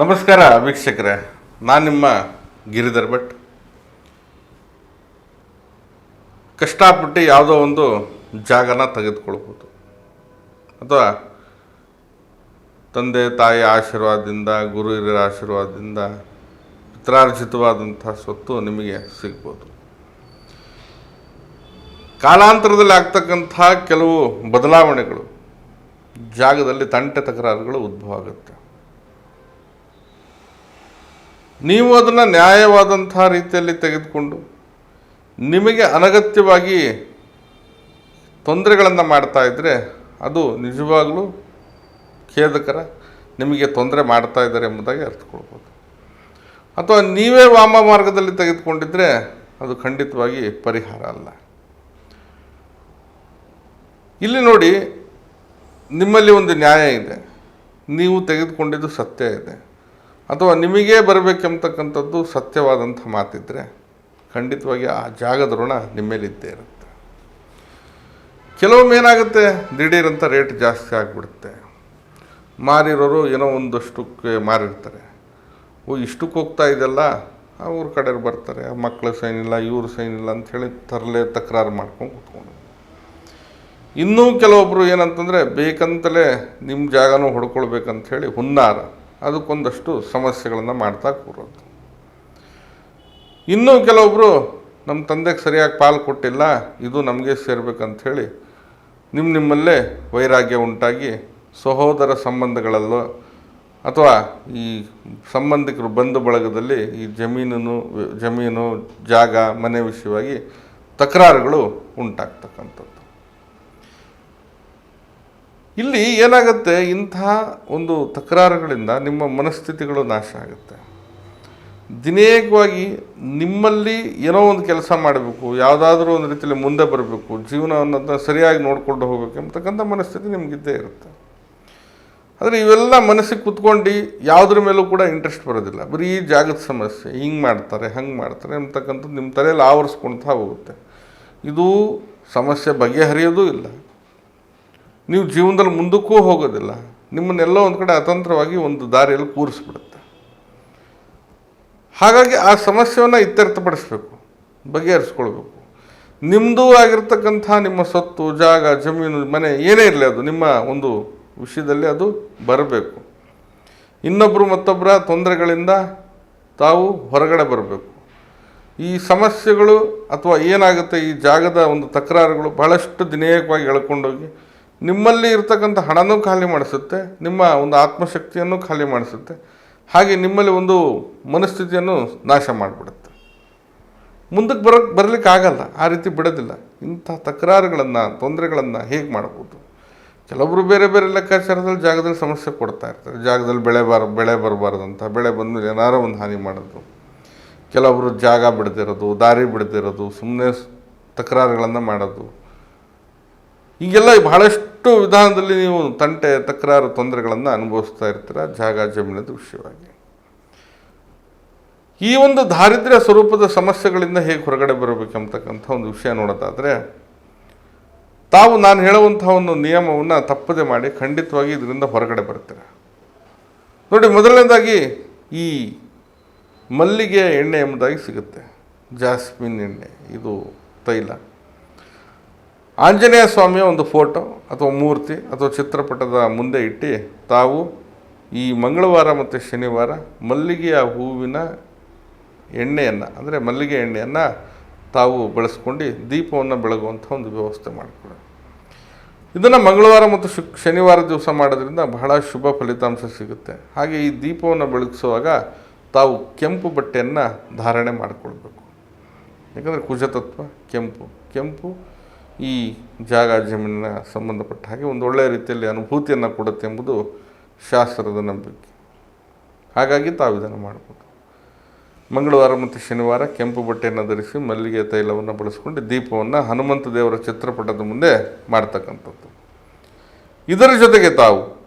ನಮಸ್ಕಾರ ವೀಕ್ಷಕರೇ, ನಾನು ನಿಮ್ಮ ಗಿರಿಧರ್ ಭಟ್. ಕಷ್ಟಪಟ್ಟು ಯಾವುದೋ ಒಂದು ಜಾಗನ ತೆಗೆದುಕೊಳ್ಬೋದು. ಅಥವಾ ತಂದೆ, ತಾಯಿ ಆಶೀರ್ವಾದದಿಂದ ಗುರು ಹಿರಿಯರ ಆಶೀರ್ವಾದದಿಂದ ಪಿತ್ರಾರ್ಜಿತವಾದಂಥ ಸ್ವತ್ತು ನಿಮಗೆ ಸಿಗ್ಬೋದು. ಕಾಲಾಂತರದಲ್ಲಿ ಆಗ್ತಕ್ಕಂಥ ಕೆಲವು ಬದಲಾವಣೆಗಳು ಜಾಗದಲ್ಲಿ ತಂಟೆ ತಕರಾರುಗಳು ಉದ್ಭವ ಆಗುತ್ತೆ. ನೀವು ಅದನ್ನು ನ್ಯಾಯವಾದಂಥ ರೀತಿಯಲ್ಲಿ ತೆಗೆದುಕೊಂಡು ನಿಮಗೆ ಅನಗತ್ಯವಾಗಿ ತೊಂದರೆಗಳನ್ನು ಮಾಡ್ತಾ ಇದ್ದರೆ ಅದು ನಿಜವಾಗಲೂ ಖೇದಕರ ನಿಮಗೆ ತೊಂದರೆ ಮಾಡ್ತಾ ಇದ್ದಾರೆ ಎಂಬುದಾಗಿ ಅರ್ಥಕೊಳ್ಬೋದು. ಅಥವಾ ನೀವೇ ವಾಮ ಮಾರ್ಗದಲ್ಲಿ ತೆಗೆದುಕೊಂಡಿದ್ದರೆ ಅದು ಖಂಡಿತವಾಗಿ ಪರಿಹಾರ ಅಲ್ಲ. ಇಲ್ಲಿ ನೋಡಿ ನಿಮ್ಮಲ್ಲಿ ಒಂದು ನ್ಯಾಯ ಇದೆ. ನೀವು ತೆಗೆದುಕೊಂಡಿದ್ದು ಸತ್ಯ ಇದೆ. ಅಥವಾ ನಿಮಗೇ ಬರಬೇಕೆಂಬತಕ್ಕಂಥದ್ದು ಸತ್ಯವಾದಂಥ ಮಾತಿದ್ದರೆ ಖಂಡಿತವಾಗಿ ಆ ಜಾಗದ ಋಣ ನಿಮ್ಮೇಲಿದ್ದೇ ಇರುತ್ತೆ. ಕೆಲವೊಮ್ಮೆ ಏನಾಗುತ್ತೆ? ದಿಢೀರಂತ ರೇಟ್ ಜಾಸ್ತಿ ಆಗಿಬಿಡುತ್ತೆ. ಮಾರಿರೋರು ಏನೋ ಒಂದಷ್ಟಕ್ಕೆ ಮಾರಿರ್ತಾರೆ. ಓ, ಇಷ್ಟಕ್ಕೆ ಹೋಗ್ತಾ ಇದೆಲ್ಲ ಅವ್ರ ಕಡೆಯವ್ರು ಬರ್ತಾರೆ. ಆ ಮಕ್ಕಳ ಸೈನ್ ಇಲ್ಲ, ಇವ್ರ ಸೈನ್ ಇಲ್ಲ ಅಂಥೇಳಿ ತರಲೆ ತಕರಾರು ಮಾಡ್ಕೊಂಡು ಕುತ್ಕೊಂಡು. ಇನ್ನೂ ಕೆಲವೊಬ್ಬರು ಏನಂತಂದರೆ ಬೇಕಂತಲೇ ನಿಮ್ಮ ಜಾಗನೂ ಹೊಡ್ಕೊಳ್ಬೇಕಂತ ಹೇಳಿ ಹುನ್ನಾರ. ಅದಕ್ಕೊಂದಷ್ಟು ಸಮಸ್ಯೆಗಳನ್ನು ಮಾಡ್ತಾ ಕೂರೋದು. ಇನ್ನೂ ಕೆಲವೊಬ್ಬರು ನಮ್ಮ ತಂದೆಗೆ ಸರಿಯಾಗಿ ಪಾಲು ಕೊಟ್ಟಿಲ್ಲ, ಇದು ನಮಗೆ ಸೇರ್ಬೇಕಂತ ಹೇಳಿ ನಿಮ್ಮ ನಿಮ್ಮಲ್ಲೇ ವೈರಾಗ್ಯ ಉಂಟಾಗಿ ಸಹೋದರ ಸಂಬಂಧಗಳಲ್ಲೋ ಅಥವಾ ಈ ಸಂಬಂಧಿಕರು ಬಂಧು ಬಳಗದಲ್ಲಿ ಈ ಜಮೀನು ಜಮೀನು, ಜಾಗ, ಮನೆ ವಿಷಯವಾಗಿ ತಕರಾರುಗಳು ಉಂಟಾಗ್ತಕ್ಕಂಥದ್ದು. ಇಲ್ಲಿ ಏನಾಗುತ್ತೆ? ಇಂಥ ಒಂದು ತಕರಾರುಗಳಿಂದ ನಿಮ್ಮ ಮನಸ್ಥಿತಿಗಳು ನಾಶ ಆಗುತ್ತೆ. ದಿನೇಕವಾಗಿ ನಿಮ್ಮಲ್ಲಿ ಏನೋ ಒಂದು ಕೆಲಸ ಮಾಡಬೇಕು, ಯಾವುದಾದ್ರೂ ಒಂದು ರೀತಿಯಲ್ಲಿ ಮುಂದೆ ಬರಬೇಕು ಜೀವನವನ್ನು ಸರಿಯಾಗಿ ನೋಡಿಕೊಂಡು ಹೋಗಬೇಕು ಎಂಬತಕ್ಕಂಥ ಮನಸ್ಥಿತಿ ನಿಮಗಿದ್ದೇ ಇರುತ್ತೆ. ಆದರೆ ಇವೆಲ್ಲ ಮನಸ್ಸಿಗೆ ಕುತ್ಕೊಂಡು ಯಾವುದ್ರ ಮೇಲೂ ಕೂಡ ಇಂಟ್ರೆಸ್ಟ್ ಬರೋದಿಲ್ಲ. ಬರೀ ಜಾಗದ ಸಮಸ್ಯೆ, ಹಿಂಗೆ ಮಾಡ್ತಾರೆ, ಹಂಗೆ ಮಾಡ್ತಾರೆ ಅಂತಕ್ಕಂಥದ್ದು ನಿಮ್ಮ ತಲೆಯಲ್ಲಿ ಆವರಿಸ್ಕೊಳ್ತಾ ಹೋಗುತ್ತೆ. ಇದು ಸಮಸ್ಯೆ ಬಗೆಹರಿಯೋದೂ ಇಲ್ಲ. ನೀವು ಜೀವನದಲ್ಲಿ ಮುಂದಕ್ಕೂ ಹೋಗೋದಿಲ್ಲ. ನಿಮ್ಮನ್ನೆಲ್ಲ ಒಂದು ಕಡೆ ಅತಂತ್ರವಾಗಿ ಒಂದು ದಾರಿಯಲ್ಲಿ ಕೂರಿಸ್ಬಿಡುತ್ತೆ. ಹಾಗಾಗಿ ಆ ಸಮಸ್ಯೆಯನ್ನು ಇತ್ಯರ್ಥಪಡಿಸ್ಬೇಕು, ಬಗೆಹರಿಸ್ಕೊಳ್ಬೇಕು. ನಿಮ್ಮದು ಆಗಿರ್ತಕ್ಕಂಥ ನಿಮ್ಮ ಸೊತ್ತು, ಜಾಗ, ಜಮೀನು, ಮನೆ ಏನೇ ಇರಲಿ ಅದು, ನಿಮ್ಮ ಒಂದು ವಿಷಯದಲ್ಲಿ ಅದು ಬರಬೇಕು. ಇನ್ನೊಬ್ಬರು ಮತ್ತೊಬ್ಬರ ತೊಂದರೆಗಳಿಂದ ತಾವು ಹೊರಗಡೆ ಬರಬೇಕು. ಈ ಸಮಸ್ಯೆಗಳು ಅಥವಾ ಏನಾಗುತ್ತೆ, ಈ ಜಾಗದ ಒಂದು ತಕರಾರುಗಳು ಬಹಳಷ್ಟು ದಿನೇಕವಾಗಿ ಎಳ್ಕೊಂಡೋಗಿ ನಿಮ್ಮಲ್ಲಿ ಇರ್ತಕ್ಕಂಥ ಹಣನೂ ಖಾಲಿ ಮಾಡಿಸುತ್ತೆ, ನಿಮ್ಮ ಒಂದು ಆತ್ಮಶಕ್ತಿಯನ್ನು ಖಾಲಿ ಮಾಡಿಸುತ್ತೆ, ಹಾಗೆ ನಿಮ್ಮಲ್ಲಿ ಒಂದು ಮನಸ್ಥಿತಿಯನ್ನು ನಾಶ ಮಾಡಿಬಿಡುತ್ತೆ. ಮುಂದಕ್ಕೆ ಬರೋಕ್ಕೆ ಬರಲಿಕ್ಕೆ ಆಗಲ್ಲ, ಆ ರೀತಿ ಬಿಡೋದಿಲ್ಲ. ಇಂಥ ತಕರಾರುಗಳನ್ನು, ತೊಂದರೆಗಳನ್ನು ಹೇಗೆ ಮಾಡ್ಬೋದು? ಕೆಲವರು ಬೇರೆ ಬೇರೆ ಲೆಕ್ಕಾಚಾರದಲ್ಲಿ ಜಾಗದಲ್ಲಿ ಸಮಸ್ಯೆ ಕೊಡ್ತಾ ಇರ್ತಾರೆ. ಜಾಗದಲ್ಲಿ ಬೆಳೆ ಬಾರ, ಬೆಳೆ ಬರಬಾರ್ದಂತ, ಬೆಳೆ ಬಂದು ಏನಾರೋ ಒಂದು ಹಾನಿ ಮಾಡೋದು. ಕೆಲವೊಬ್ಬರು ಜಾಗ ಬಿಡದಿರೋದು, ದಾರಿ ಬಿಡದಿರೋದು ಸುಮ್ಮನೆ ತಕರಾರುಗಳನ್ನು ಮಾಡೋದು. ಹೀಗೆಲ್ಲ ಬಹಳಷ್ಟು ವಿಧಾನದಲ್ಲಿ ನೀವು ತಂಟೆ, ತಕರಾರು ತೊಂದರೆಗಳನ್ನು ಅನುಭವಿಸ್ತಾ ಇರ್ತೀರ? ಜಾಗ ಜಮೀನದ ವಿಷಯವಾಗಿ. ಈ ಒಂದು ದಾರಿದ್ರ್ಯ ಸ್ವರೂಪದ ಸಮಸ್ಯೆಗಳಿಂದ ಹೇಗೆ ಹೊರಗಡೆ ಬರಬೇಕೆಂಬತಕ್ಕಂಥ ಒಂದು ವಿಷಯ ನೋಡೋದಾದರೆ, ತಾವು ನಾನು ಹೇಳುವಂತಹ ಒಂದು ನಿಯಮವನ್ನು ತಪ್ಪದೆ ಮಾಡಿ ಖಂಡಿತವಾಗಿ ಇದರಿಂದ ಹೊರಗಡೆ ಬರ್ತೀರ? ನೋಡಿ, ಮೊದಲನೇದಾಗಿ ಈ ಮಲ್ಲಿಗೆ ಎಣ್ಣೆ ಎಂಬುದಾಗಿ ಸಿಗುತ್ತೆ. ಜಾಸ್ಮಿನ್ ಎಣ್ಣೆ. ಇದು ತೈಲ. ಆಂಜನೇಯ ಸ್ವಾಮಿಯ ಒಂದು ಫೋಟೋ ಅಥವಾ ಮೂರ್ತಿ ಅಥವಾ ಚಿತ್ರಪಟದ ಮುಂದೆ ಇಟ್ಟು ತಾವು ಈ ಮಂಗಳವಾರ ಮತ್ತು ಶನಿವಾರ ಮಲ್ಲಿಗೆಯ ಹೂವಿನ ಎಣ್ಣೆಯನ್ನು, ಅಂದರೆ ಮಲ್ಲಿಗೆ ಎಣ್ಣೆಯನ್ನು ತಾವು ಬಳಸ್ಕೊಂಡು ದೀಪವನ್ನು ಬೆಳಗುವಂಥ ಒಂದು ವ್ಯವಸ್ಥೆ ಮಾಡಿಕೊಡಿ. ಇದನ್ನು ಮಂಗಳವಾರ ಮತ್ತು ಶುಕ್ ಶನಿವಾರ ದಿವಸ ಮಾಡೋದ್ರಿಂದ ಬಹಳ ಶುಭ ಫಲಿತಾಂಶ ಸಿಗುತ್ತೆ. ಹಾಗೆ ಈ ದೀಪವನ್ನು ಬೆಳಗಿಸುವಾಗ ತಾವು ಕೆಂಪು ಬಟ್ಟೆಯನ್ನು ಧಾರಣೆ ಮಾಡಿಕೊಳ್ಬೇಕು. ಯಾಕಂದರೆ ಕುಜತತ್ವ, ಕೆಂಪು ಕೆಂಪು ಈ ಜಾಗ ಜಮೀನಿನ ಸಂಬಂಧಪಟ್ಟ ಹಾಗೆ ಒಂದು ಒಳ್ಳೆಯ ರೀತಿಯಲ್ಲಿ ಅನುಭೂತಿಯನ್ನು ಕೊಡುತ್ತೆ ಎಂಬುದು ಶಾಸ್ತ್ರದ ನಂಬಿಕೆ. ಹಾಗಾಗಿ ತಾವು ಇದನ್ನು ಮಾಡ್ಬೋದು. ಮಂಗಳವಾರ ಮತ್ತು ಶನಿವಾರ ಕೆಂಪು ಬಟ್ಟೆಯನ್ನು ಧರಿಸಿ ಮಲ್ಲಿಗೆ ತೈಲವನ್ನು ಬಳಸಿಕೊಂಡು ದೀಪವನ್ನು ಹನುಮಂತ ದೇವರ ಚಿತ್ರಪಟದ ಮುಂದೆ ಮಾಡ್ತಕ್ಕಂಥದ್ದು. ಇದರ ಜೊತೆಗೆ ತಾವು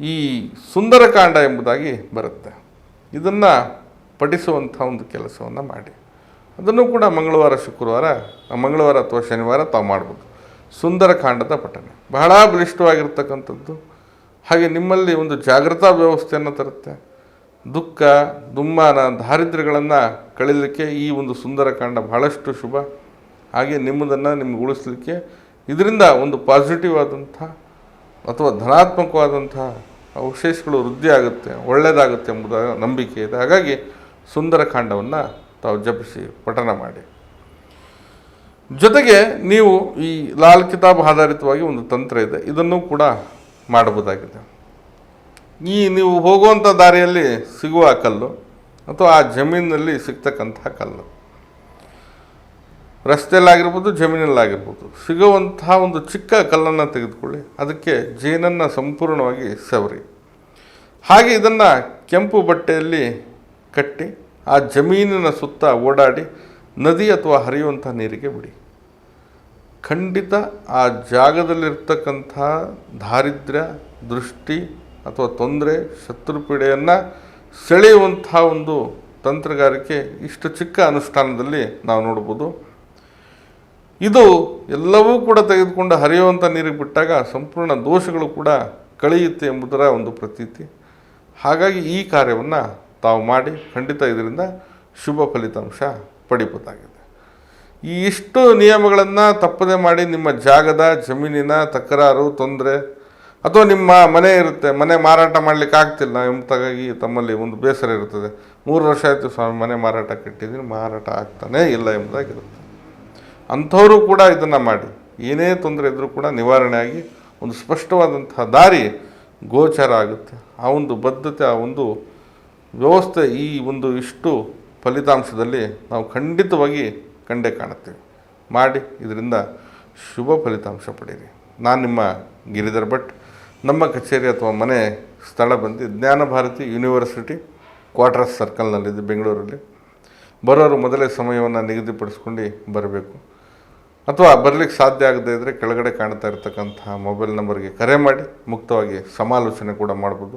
ಈ ಸುಂದರಕಾಂಡ ಎಂಬುದಾಗಿ ಬರುತ್ತೆ. ಇದನ್ನು ಪಠಿಸುವಂಥ ಒಂದು ಕೆಲಸವನ್ನು ಮಾಡಿ. ಅದನ್ನು ಕೂಡ ಮಂಗಳವಾರ, ಶುಕ್ರವಾರ, ಮಂಗಳವಾರ ಅಥವಾ ಶನಿವಾರ ತಾವು ಮಾಡ್ಬೋದು. ಸುಂದರಕಾಂಡದ ಪಠಣ. ಬಹಳ ಬಲಿಷ್ಠವಾಗಿರ್ತಕ್ಕಂಥದ್ದು. ಹಾಗೆ ನಿಮ್ಮಲ್ಲಿ ಒಂದು ಜಾಗೃತಾ ವ್ಯವಸ್ಥೆಯನ್ನು ತರುತ್ತೆ. ದುಃಖ, ದುಮ್ಮಾನ, ದಾರಿದ್ರ್ಯಗಳನ್ನು ಕಳೀಲಿಕ್ಕೆ ಈ ಒಂದು ಸುಂದರಕಾಂಡ ಬಹಳಷ್ಟು ಶುಭ. ಹಾಗೆ ನಿಮ್ಮದನ್ನು ನಿಮ್ಗೆ ಉಳಿಸ್ಲಿಕ್ಕೆ ಇದರಿಂದ ಒಂದು ಪಾಸಿಟಿವ್ ಆದಂಥ ಅಥವಾ ಧನಾತ್ಮಕವಾದಂಥ ಅವಶೇಷಗಳು ವೃದ್ಧಿ ಆಗುತ್ತೆ ಒಳ್ಳೆಯದಾಗುತ್ತೆ ಎಂಬುದ ನಂಬಿಕೆ ಇದೆ. ಹಾಗಾಗಿ ಸುಂದರಕಾಂಡವನ್ನು ತಾವು ಜಪಿಸಿ ಪಠನ ಮಾಡಿ. ಜೊತೆಗೆ ನೀವು ಈ ಲಾಲ್ ಕಿತಾಬ್ ಆಧಾರಿತವಾಗಿ ಒಂದು ತಂತ್ರ ಇದೆ. ಇದನ್ನು ಕೂಡ ಮಾಡಬಹುದಾಗಿದೆ. ಈ ನೀವು ಹೋಗುವಂಥ ದಾರಿಯಲ್ಲಿ ಸಿಗುವ ಕಲ್ಲು ಅಥವಾ ಆ ಜಮೀನಿನಲ್ಲಿ ಸಿಗ್ತಕ್ಕಂಥ ಕಲ್ಲು. ರಸ್ತೆಯಲ್ಲಾಗಿರ್ಬೋದು, ಜಮೀನಲ್ಲಾಗಿರ್ಬೋದು. ಸಿಗುವಂತಹ ಒಂದು ಚಿಕ್ಕ ಕಲ್ಲನ್ನು ತೆಗೆದುಕೊಳ್ಳಿ. ಅದಕ್ಕೆ ಜೇನನ್ನು ಸಂಪೂರ್ಣವಾಗಿ ಸವರಿ. ಹಾಗೆ ಇದನ್ನು ಕೆಂಪು ಬಟ್ಟೆಯಲ್ಲಿ ಕಟ್ಟಿ ಆ ಜಮೀನಿನ ಸುತ್ತ ಓಡಾಡಿ ನದಿ ಅಥವಾ ಹರಿಯುವಂಥ ನೀರಿಗೆ ಬಿಡಿ. ಖಂಡಿತ ಆ ಜಾಗದಲ್ಲಿರ್ತಕ್ಕಂಥ ದಾರಿದ್ರ್ಯ, ದೃಷ್ಟಿ ಅಥವಾ ತೊಂದರೆ ಶತ್ರುಪೀಡೆಯನ್ನು ಸೆಳೆಯುವಂಥ ಒಂದು ತಂತ್ರಗಾರಿಕೆ ಇಷ್ಟು ಚಿಕ್ಕ ಅನುಷ್ಠಾನದಲ್ಲಿ ನಾವು ನೋಡ್ಬೋದು. ಇದು ಎಲ್ಲವೂ ಕೂಡ ತೆಗೆದುಕೊಂಡು ಹರಿಯುವಂಥ ನೀರಿಗೆ ಬಿಟ್ಟಾಗ ಸಂಪೂರ್ಣ ದೋಷಗಳು ಕೂಡ ಕಳೆಯುತ್ತೆ ಎಂಬುದರ ಒಂದು ಪ್ರತೀತಿ. ಹಾಗಾಗಿ ಈ ಕಾರ್ಯವನ್ನು ತಾವು ಮಾಡಿ ಖಂಡಿತ ಇದರಿಂದ ಶುಭ ಫಲಿತಾಂಶ ಪಡಿಬೋದಾಗಿದೆ ಈ ಇಷ್ಟು ನಿಯಮಗಳನ್ನು ತಪ್ಪದೆ ಮಾಡಿ ನಿಮ್ಮ ಜಾಗದ ಜಮೀನಿನ ತಕರಾರು, ತೊಂದರೆ ಅಥವಾ ನಿಮ್ಮ ಮನೆ ಇರುತ್ತೆ, ಮನೆ ಮಾರಾಟ ಮಾಡಲಿಕ್ಕೆ ಆಗ್ತಿಲ್ಲ ಎಂಬುದಾಗಿ ತಮ್ಮಲ್ಲಿ ಒಂದು ಬೇಸರ ಇರ್ತದೆ ಮೂರು ವರ್ಷ ಆಯಿತು ಸ್ವಾಮಿ, ಮನೆ ಮಾರಾಟ ಕಟ್ಟಿದ್ದೀನಿ, ಮಾರಾಟ ಆಗ್ತಾನೇ ಇಲ್ಲ ಎಂಬುದಾಗಿರುತ್ತೆ. ಅಂಥವರು ಕೂಡ ಇದನ್ನು ಮಾಡಿ. ಏನೇ ತೊಂದರೆ ಇದ್ದರೂ ಕೂಡ ನಿವಾರಣೆಯಾಗಿ ಒಂದು ಸ್ಪಷ್ಟವಾದಂತಹ ದಾರಿ ಗೋಚರ ಆಗುತ್ತೆ. ಆ ಒಂದು ಬದ್ಧತೆ, ಆ ಒಂದು ವ್ಯವಸ್ಥೆ ಈ ಒಂದು ಇಷ್ಟು ಫಲಿತಾಂಶದಲ್ಲಿ ನಾವು ಖಂಡಿತವಾಗಿ ಕಂಡೇ ಕಾಣುತ್ತೇವೆ. ಮಾಡಿ, ಇದರಿಂದ ಶುಭ ಫಲಿತಾಂಶ ಪಡೀರಿ. ನಾನು ನಿಮ್ಮ ಗಿರಿಧರ್ ಭಟ್. ನಮ್ಮ ಕಚೇರಿ ಅಥವಾ ಮನೆ ಸ್ಥಳ ಬಂದು ಜ್ಞಾನ ಭಾರತಿ ಯೂನಿವರ್ಸಿಟಿ ಕ್ವಾರ್ಟರ್ಸ್ ಸರ್ಕಲ್ನಲ್ಲಿದ್ದು ಬೆಂಗಳೂರಲ್ಲಿ. ಬರೋರು ಮೊದಲೇ ಸಮಯವನ್ನು ನಿಗದಿಪಡಿಸ್ಕೊಂಡು ಬರಬೇಕು. ಅಥವಾ ಬರಲಿಕ್ಕೆ ಸಾಧ್ಯ ಆಗದೇ ಇದ್ದರೆ ಕೆಳಗಡೆ ಕಾಣ್ತಾ ಇರತಕ್ಕಂತಹ ಮೊಬೈಲ್ ನಂಬರ್ಗೆ ಕರೆ ಮಾಡಿ, ಮುಕ್ತವಾಗಿ ಸಮಾಲೋಚನೆ ಕೂಡ ಮಾಡ್ಬೋದು.